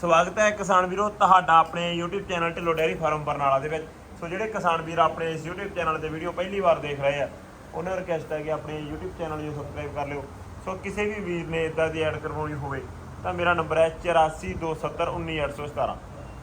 ਸਵਾਗਤ ਹੈ ਕਿਸਾਨ ਵੀਰੋ ਤੁਹਾਡਾ ਆਪਣੇ YouTube channel Dhillon dairy farm Barnala ਦੇ ਵਿੱਚ। ਸੋ ਜਿਹੜੇ ਕਿਸਾਨ ਵੀਰ ਆਪਣੇ ਇਸ YouTube ਚੈਨਲ ਤੇ ਵੀਡੀਓ ਪਹਿਲੀ ਵਾਰ ਦੇਖ ਰਹੇ ਆ ਉਹਨਾਂ ਨੂੰ ਰਿਕਵੈਸਟ ਹੈ ਕਿ ਆਪਣੇ YouTube ਚੈਨਲ ਨੂੰ ਸਬਸਕ੍ਰਾਈਬ ਕਰ ਲਿਓ। ਸੋ ਕਿਸੇ ਵੀ ਵੀਰ ਨੇ ਇਦਾਂ ਦੀ ਐਡ ਕਰਵਾਉਣੀ ਹੋਵੇ ਤਾਂ ਮੇਰਾ ਨੰਬਰ ਹੈ 8427191817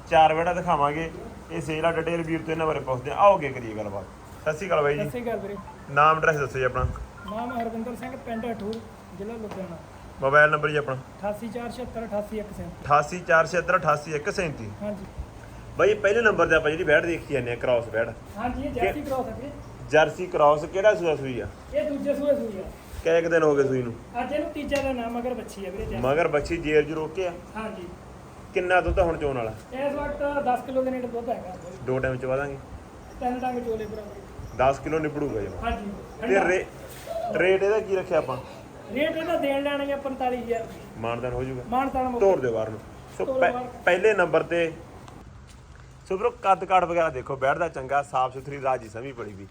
ਚਾਰ ਵੇੜਾ ਦਿਖਾਵਾਂਗੇ ਇਹ ਸੇਲ ਆ ਡਿਟੇਲ ਵੀਰ ਤੋਂ ਇਹਨਾਂ ਬਾਰੇ ਪੁੱਛਦੇ ਆ ਆਓਗੇ ਕਰੀਏ ਗੱਲਬਾਤ। ਸਤਿ ਸ਼੍ਰੀ ਅਕਾਲ ਬਾਈ ਜੀ। ਸਤਿ ਸ਼੍ਰੀ ਅਕਾਲ ਵੀਰੇ। ਨਾਮ ਐਡਰੈਸ ਦੱਸੋ ਜੀ ਆਪਣਾ। ਨਾਮ ਹਰਵਿੰਦਰ ਸਿੰਘ ਪਿੰਡ ਹਠੂਰ ਜ਼ਿਲ੍ਹਾ ਲੁਧਿਆਣਾ। ਮੋਬਾਈਲ ਨੰਬਰ ਜੀ ਆਪਣਾ? 8847788137 8847888137 ਹਾਂਜੀ। ਬਾਈ ਪਹਿਲੇ ਨੰਬਰ ਤੇ ਆਪਾਂ ਜਿਹੜੀ ਬੈੜ ਦੇਖੀ ਜਾਂਦੇ ਆ ਕ੍ਰਾਸ ਬੈੜ ਹਾਂਜੀ ਇਹ ਜੈਸੀ ਕ੍ਰਾਸ ਹੈ ਜਰਸੀ ਕ੍ਰਾਸ ਕਿਹੜਾ ਸੂਆ ਸੂਈ ਆ? ਇਹ ਦੂਜੇ ਸੂਏ ਸੂਈ ਆ। ਕਿੰਨੇ ਕੁ ਦਿਨ ਹੋ ਗਏ ਸੂਈ ਨੂੰ? ਅੱਜ ਇਹਨੂੰ ਤੀਜਾ ਦਾ ਨਾਮ ਮਗਰ ਬੱਚੀ ਆ ਵੀਰੇ ਜੈਸੀ ਮਗਰ ਬੱਚੀ ਜੇਰ ਜੂ ਰੋਕੇ ਆ। ਹਾਂਜੀ। ਕਿੰਨਾ ਦੁੱਧ ਹੁਣ ਚੋਣ ਵਾਲਾ? ਇਸ ਵਕਤ 10 ਕਿਲੋ ਦੇ ਨੇੜੇ ਦੁੱਧ ਹੈਗਾ। ਦੋ ਟਾਈਮ ਚ ਵਾਦਾਂਗੇ ਤਿੰਨ ਡੰਗ ਚੋਲੇ ਬਰਾਬਰ 10 ਕਿਲੋ ਨਿਬੜੂਗਾ ਜੀ। ਹਾਂਜੀ। ਤੇ। ਰੇ ਰੇਟ ਇਹਦਾ ਕੀ ਰੱਖਿਆ ਆਪਾਂ? ਰੇਟ ਇਹਦਾ ਦੇਣ ਲੈਣਗੇ 45000 ਮਾਨਦਾਨ ਹੋ ਜਾਊਗਾ। ਮਾਨ ਤਾਨ ਮੁੱਕ ਤੋੜ ਦਿਓ ਬਾਹਰ ਨੂੰ। ਸੋ ਤੋੜ ਪਹਿ- ਬਾਹਰ। ਪਹਿਲੇ ਨੰਬਰ ਤੇ ਸੋ ਬਰੋ ਕੱਦ ਕਾਠ ਵਗੈਰਾ ਦੇਖੋ ਬੈਠਦਾ ਚੰਗਾ ਸਾਫ਼ ਸੁਥਰੀ ਰਾਜੀ ਸਮੀ ਪੜੀ ਵੀ।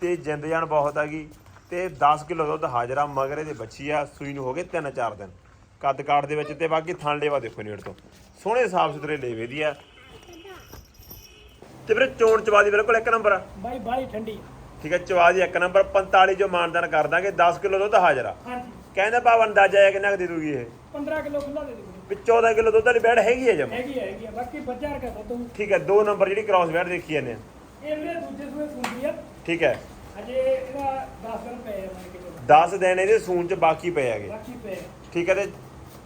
ਤੇ ਜਿੰਦ ਜਾਨ ਬਹੁਤ ਹੈਗੀ ਤੇ 10 ਕਿਲੋ ਦੁੱਧ ਹਾਜ਼ਰਾ ਮਗਰ ਇਹਦੇ ਬੱਚੀ ਆ ਸੂਈ ਨੂੰ ਹੋ ਗਏ 3-4 ਦਿਨ। ਕੱਦ ਕਾਠ ਦੇ ਵਿੱਚ ਤੇ ਬਾਕੀ ਥਣ ਲੇਵਾ ਦੇਖੋ ਨੇੜ ਤੋਂ। ਸੋਹਣੇ ਸਾਫ਼ ਸੁਥਰੇ ਲੇਵੇ ਦੀ ਆ। ਤੇ ਵੀਰੇ ਚੋਣ ਚਵਾ ਦੀ ਬਿਲਕੁਲ ਇੱਕ ਨੰਬਰ ਆ। ਬਾਈ ਬਾਈ ਠੰਡੀ ਠੀਕ ਹੈ ਚਵਾ ਦੀ ਇੱਕ ਨੰਬਰ 45 ਜੋ ਮਾਨਦਾਨ ਕਰ ਦਾਂਗੇ 10 ਕਿਲੋ ਦੁੱਧ ਹਾਜ਼ਰਾ ਹਾਂਜੀ। ਕਹਿੰਦਾ ਭਾਵ ਅੰਦਾਜ਼ਾ ਹੈ ਕਿੰਨਾ ਕੁ ਦੇ ਦੂਗੀ ਇਹ? 15 ਕਿਲੋ ਖੁੱਲਾ ਦੇ ਦੇ ਵੀ 14 ਕਿਲੋ ਦੁੱਧ ਵਾਲੀ ਬੈੜ ਹੈਗੀ ਹੈ ਜਮ। ਹੈਗੀ ਆ, ਹੈਗੀ ਆ। ਬਾਕੀ ਬੱਜਾ ਰਕਾ ਦੁੱਧ। ਠੀਕ ਹੈ ਦੋ ਨੰਬਰ ਜਿਹੜੀ ਕ੍ਰਾਸ ਬੈੜ ਦੇਖੀ ਜਾਂਦੇ ਆ। ਇਹ ਵੀਰੇ ਦੂਜੇ ਸੂਏ ਸੁਣਦੀ ਆ। ਠੀਕ ਹੈ। ਅਜੇ ਇਹਦਾ 10 ਦਿਨ ਪਏ ਆ ਮੰਨ ਕੇ ਚੱਲੋ 10 ਦਿਨ ਇਹਦੇ ਸੂਨ ਚ ਬਾਕੀ ਪਏ ਹੈਗੇ। ਬਾਕੀ ਪਏ ਆ। ਠੀਕ ਹੈ ਤੇ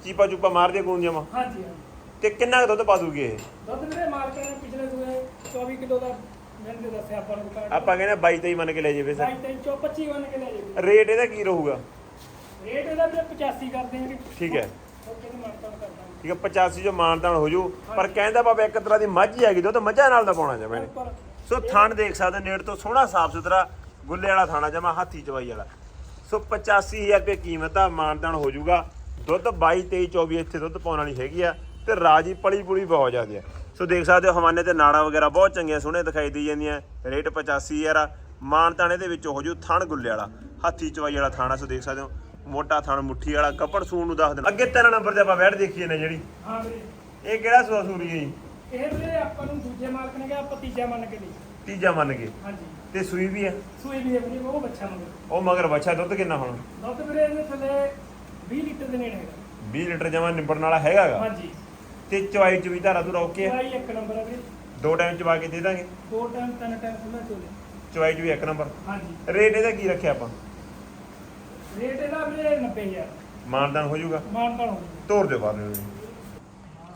ਚੀਪਾ ਚੂਪਾ ਮਾਰ ਦੇ ਗੂੰਜ ਜਮਾ। ਹਾਂਜੀ ਹਾਂਜੀ। ਤੇ ਕਿੰਨਾ ਕੁ ਦੁੱਧ ਪਾ ਦੂਗੀ ਇਹ? ਦੁੱਧ ਵੀਰੇ ਨੇ ਪਿਛਲੇ ਸੂਏ 24 ਕਿਲੋ ਦਾ ਮੈਨੂੰ ਤੇ ਦੱਸਿਆ ਆਪਾਂ ਨੂੰ ਕਾਰਡ ਆਪਾਂ ਕਹਿੰਦੇ 22 23 ਮੰਨ ਕੇ ਲੈ ਜਾਵੇ ਸਰ ਸਾਈ ਤਿੰਨ ਚੋ 25 ਬਣ ਕੇ ਲੈ ਜਾਓ ਰੇਟ ਇਹਦਾ ਕੀ ਰਹੂਗਾ? ਰੇਟ ਇਹਦਾ ਵੀਰੇ 85 ਕਰ ਦੇਣਗੇ ਠੀਕ ਹੈ। ਤੇ ਠੀਕ ਹੈ 85 ਜੋ ਮਾਨਦਾਨ ਹੋ ਜੂ। ਪਰ ਕਹਿੰਦਾ ਬਾਬਾ ਇੱਕ ਤਰ੍ਹਾਂ ਦੀ ਮੱਝ ਹੀ ਹੈਗੀ ਦੁੱਧ ਮੱਝਾਂ ਨਾਲ ਦਾ ਪਾਉਣਾ ਜਮਾ ਸੋ ਥਣ ਦੇਖ ਸਕਦੇ ਨੇੜ ਤੋਂ ਸੋਹਣਾ ਸਾਫ਼ ਸੁਥਰਾ ਗੁੱਲੇ ਵਾਲਾ ਥਾਣਾ ਜਮਾ ਹਾਥੀ ਚਵਾਈ ਵਾਲਾ। ਸੋ 85000 ਰੁਪਏ ਕੀਮਤ ਆ ਮਾਨਦਾਨ ਹੋ ਜਾਊਗਾ ਦੁੱਧ 22 23 24 ਇੱਥੇ ਦੁੱਧ ਪਾਉਣ ਵਾਲੀ ਹੈਗੀ ਆ। ਤੇ ਰਾਜੀ ਪਲੀ ਪੁਲੀ ਬਹੁਤ ਜ਼ਿਆਦਾ ਆ। ਸੋ ਦੇਖ ਸਕਦੇ ਹੋ ਹਵਾਨੇ ਤੇ ਨਾੜਾ ਵਗੈਰਾ ਬਹੁਤ ਚੰਗੀਆਂ ਸੋਹਣੇ ਦਿਖਾਈ ਦੇ ਜਾਂਦੀਆਂ। ਰੇਟ 85000 ਆ। ਮਾਨਦਾਨ ਇਹਦੇ ਵਿੱਚ ਹੋ ਜੂ ਥਣ ਗੁੱਲੇ ਵਾਲਾ ਹਾਥੀ ਚਵਾਈ ਵਾਲਾ ਥਾਣਾ ਸੋ ਦੇਖ ਸਕਦੇ ਹੋ ਮੋਟਾ ਥਣ ਮੁੱਠੀ ਵਾਲਾ ਕੱਪੜ ਸੂਣ ਨੂੰ ਦੱਸ ਦੇਣਾ। ਅੱਗੇ ਤਿੰਨ ਨੰਬਰ ਤੇ ਆਪਾਂ ਬੈਠ ਦੇਖੀਏ ਨੇ ਜਿਹੜੀ। ਹਾਂ ਵੀਰੇ। ਇਹ ਕਿਹੜਾ ਸੂਆ ਸੂਰੀ ਹੈ ਜੀ? ਇਹ ਵੀਰੇ ਆਪਾਂ ਨੂੰ ਦੂਜੇ ਮਾਲਕ ਨੇ ਕਿਹਾ ਆਪਾਂ ਤੀਜਾ ਮੰਨ ਕੇ ਲਈ ਤੀਜਾ ਮੰਨ ਕੇ। ਹਾਂਜੀ। ਤੇ ਸੂਈ ਵੀ ਹੈ? ਸੂਈ ਵੀ ਹੈ ਵੀਰੇ ਉਹ ਬੱਚਾ ਮੰਗ ਉਹ ਮਗਰ ਬੱਚਾ ਦੁੱਧ ਕਿੰਨਾ ਹੁਣ? ਦੁੱਧ ਵੀਰੇ ਇਹਦੇ ਥੱਲੇ 20 ਲੀਟਰ ਦੇ ਨੇੜੇ ਹੈਗਾ। 20 ਲੀਟਰ ਜਮਾ ਨਿਬੜਨ ਵਾਲਾ ਹੈਗਾਗਾ? ਹਾਂਜੀ। ਤੇ ਚਵਾਈ ਚ ਵੀ ਧਾਰਾ ਤੂੰ ਰੋਕੇ ਚਵਾਈ ਇੱਕ ਨੰਬਰ ਹੈ ਵੀਰੇ। ਦੋ ਟਾਈਮ ਚਵਾ ਕੇ ਦੇ ਦਾਂਗੇ। ਦੋ ਟਾਈਮ ਤਿੰਨ ਟਾਈਮ ਖੁੱਲਾ ਚੋਲੇ ਚਵਾਈ ਚ ਵੀ ਇੱਕ ਨੰਬਰ। ਹਾਂਜੀ। ਰੇਟ ਇਹਦਾ ਕੀ ਰੱਖਿਆ ਆਪਾਂ? ਰੇਟ ਇਹਦਾ ਵੀਰੇ 90000 ਮਾਨਦਾਨ ਹੋ ਜਾਊਗਾ? ਮਾਨਤਾ ਹੋ ਜੂ ਤੋਰ ਦੇ ਬਾਅਦ ਨੂੰ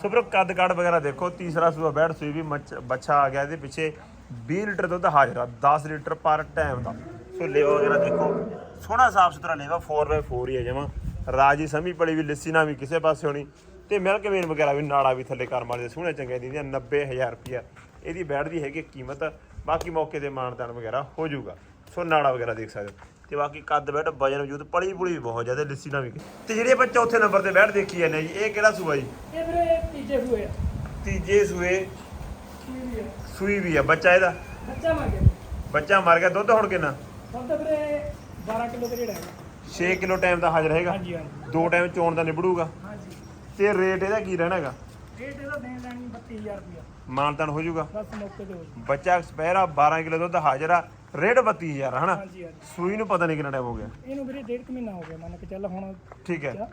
ਸੋ ਬਰੋ ਕੱਦ ਕਾਠ ਵਗੈਰਾ ਦੇਖੋ ਤੀਸਰਾ ਸੂਆ ਬੈਠ ਸੂਈ ਵੀ ਮੱਛ- ਬੱਚਾ ਆ ਗਿਆ ਇਹਦੇ ਪਿੱਛੇ। 20 ਲੀਟਰ ਦੁੱਧ ਹਾਜ਼ਰਾ 10 ਲੀਟਰ ਪਰ ਟਾਈਮ ਦਾ। ਸੋ ਲੇਵਾ ਵਗੈਰਾ ਦੇਖੋ ਸੋਹਣਾ ਸਾਫ਼ ਸੁਥਰਾ ਲੇਵਾ 4x4 ਹੀ ਹੈ ਜਮਾ। ਰਾਜੀ ਸਮੀ ਪੜੀ ਵੀ ਲੱਸੀ ਨਾ ਵੀ ਕਿਸੇ ਪਾਸੇ ਹੋਣੀ। ਤੇ ਮਿਲਕ ਵੇਨ ਵਗੈਰਾ ਵੀ ਨਾੜਾ ਵੀ ਥੱਲੇ ਕਰਮ ਵਾਲੇ ਦੇ ਸੋਹਣੇ ਚੰਗੇ ਦਿੰਦੀਆਂ 90000 ਰੁਪਿਆ ਇਹਦੀ ਬੈਠ ਦੀ ਹੈਗੀ ਕੀਮਤ ਬਾਕੀ ਮੌਕੇ ਤੇ ਮਾਨਦਾਨ ਵਗੈਰਾ ਹੋ ਜਾਊਗਾ। ਸੋ ਨਾੜਾ ਵਗੈਰਾ ਦੇਖ ਸਕਦੇ ਹੋ। ਤੇ ਬਾਕੀ ਕੱਦ ਬੈਠ ਵਜਨ ਵਜੂਦ ਪਲੀ ਪੁਲੀ ਵੀ ਬਹੁਤ ਜ਼ਿਆਦਾ ਲੱਸੀ ਨਾ ਵੀ। ਤੇ ਜਿਹੜੇ ਆਪਾਂ ਚੌਥੇ ਨੰਬਰ ਤੇ ਬੈਠ ਦੇਖੀ ਜਾਂਦੇ ਜੀ ਇਹ ਕਿਹੜਾ ਸੂਆ ਜੀ? ਇਹ ਵੀਰੇ ਤੀਜੇ ਸੂਏ ਆ। ਤੀਜੇ ਸੂਏ ਸੂਈ ਵੀ ਆ। ਬੱਚਾ ਇਹਦਾ? ਬੱਚਾ ਮੰਗ ਗਿਆ। ਬੱਚਾ ਮਰ ਗਿਆ ਦੁੱਧ ਹੁਣ ਕਿੰਨਾ? ਦੁੱਧ ਵੀਰੇ 12 ਕਿਲੋ ਦੇ ਰੇੜਾ ਹੈਗਾ। 6 ਕਿਲੋ ਟਾਈਮ ਦਾ ਹਾਜ਼ਰ ਹੈਗਾ। ਹਾਂਜੀ ਹਾਂਜੀ। ਦੋ ਟਾਈਮ ਚੋਣ ਦਾ ਨਿਬੜੂਗਾ। ਤੇ ਰੇਟ ਇਹਦਾ ਕੀ ਰਹਿਣਾ ਹੈਗਾ? ਰੇਟ ਇਹਦਾ ਦੇਣ ਲੈਣੀ 32000 ਰੁਪਇਆ। ਮਾਨਤਾਨ ਹੋ ਜਾਊਗਾ। ਬਸ ਮੌਕੇ ਤੇ ਹੋ ਜੂ ਬੱਚਾ ਐਕਸਪਾਇਰ ਆ 12 ਕਿਲੋ ਦੁੱਧ ਹਾਜ਼ਰ ਆ ਰੇਟ 32000 ਹਨਾ? ਹਾਂਜੀ ਹਾਂਜੀ। ਸੂਈ ਨੂੰ ਪਤਾ ਨਹੀਂ ਕਿੰਨਾ ਟਾਈਮ ਹੋ ਗਿਆ। ਇਹਨੂੰ ਵੀਰੇ ਡੇਢ ਕੁ ਮਹੀਨਾ ਹੋ ਗਿਆ ਮੰਨ ਕੇ ਚੱਲ ਹੁਣ ਠੀਕ ਹੈ।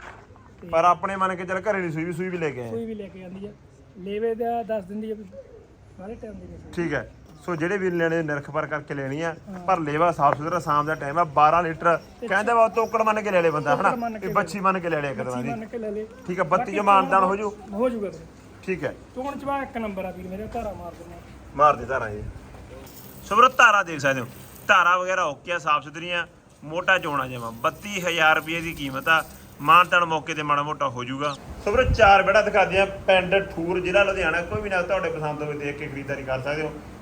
ਪਰ ਆਪਣੇ ਮੰਨ ਕੇ ਚੱਲ ਘਰੇ ਨਹੀਂ ਸੂਈ ਵੀ ਸੂਈ ਵੀ ਲੈ ਕੇ ਆਏ ਕੋਈ ਵੀ ਲੈ ਕੇ ਆਂਦੀ ਆ। ਲੇਵੇ ਦਾ ਦੱਸ ਦਿੰਦੀ ਆ ਵੀ ਬਾਰੇ ਟਾਈਮ ਦੀ ਨਹੀਂ ਠੀਕ ਹੈ। ਸੋ ਜਿਹੜੇ ਵੀ ਲੈਣੇ ਨਿਰਖ ਪਰ ਕਰਕੇ ਲੈਣੀ ਆ ਪਰ ਲੇਵਾ ਸਾਫ਼ ਸੁਥਰਾ ਸ਼ਾਮ ਦਾ ਟਾਈਮ ਆ 12 ਲੀਟਰ ਕਹਿੰਦੇ ਵਾ ਤੋਕੜ ਮੰਨ ਕੇ ਲੈ ਲੈ ਬੰਦਾ ਹਨਾ? ਇਹ ਬੱਚੀ ਮੰਨ ਕੇ ਲੈ ਲਿਆ ਕਰਵਾ ਮੰਨ ਕੇ ਲੈ ਲੇ। ਠੀਕ ਹੈ 32 ਜੋ ਮਾਨਦਾਨ ਹੋ ਜੂ। ਹੋ ਜੂਗਾ ਠੀਕ ਹੈ। ਚੋਣ ਚਵਾ ਇੱਕ ਨੰਬਰ ਆ ਵੀਰ ਮੇਰੇ ਧਾਰਾ ਮਾਰ ਦਿੰਦੇ। ਮਾਰ ਦੇ ਧਾਰਾਂ ਜੀ ਸਬਰੋ ਧਾਰਾ ਦੇਖ ਸਕਦੇ ਹੋ। ਧਾਰਾ ਵਗੈਰਾ ਓਕੇ ਆ ਸਾਫ਼ ਸੁਥਰੀਆਂ ਮੋਟਾ ਚੋਣਾ ਜਮਾ। 32000 ਰੁਪਏ ਦੀ ਕੀਮਤ ਆ। ਮਾਨਤਨ ਮੌਕੇ ਤੇ ਮਾੜਾ ਮੋਟਾ ਹੋ ਜਾਊਗਾ ਸਬਰੋ ਚਾਰ ਬੇੜਾ ਦਿਖਾਦੇ ਆ ਪਿੰਡ ਠੂਰ ਜ਼ਿਲ੍ਹਾ ਲੁਧਿਆਣਾ। ਕੋਈ ਵੀ ਨਾ ਤੁਹਾਡੇ ਪਸੰਦ ਹੋਵੇ ਦੇਖ ਕੇ ਖਰੀਦਦਾਰੀ ਕਰ ਸਕਦੇ ਹੋ।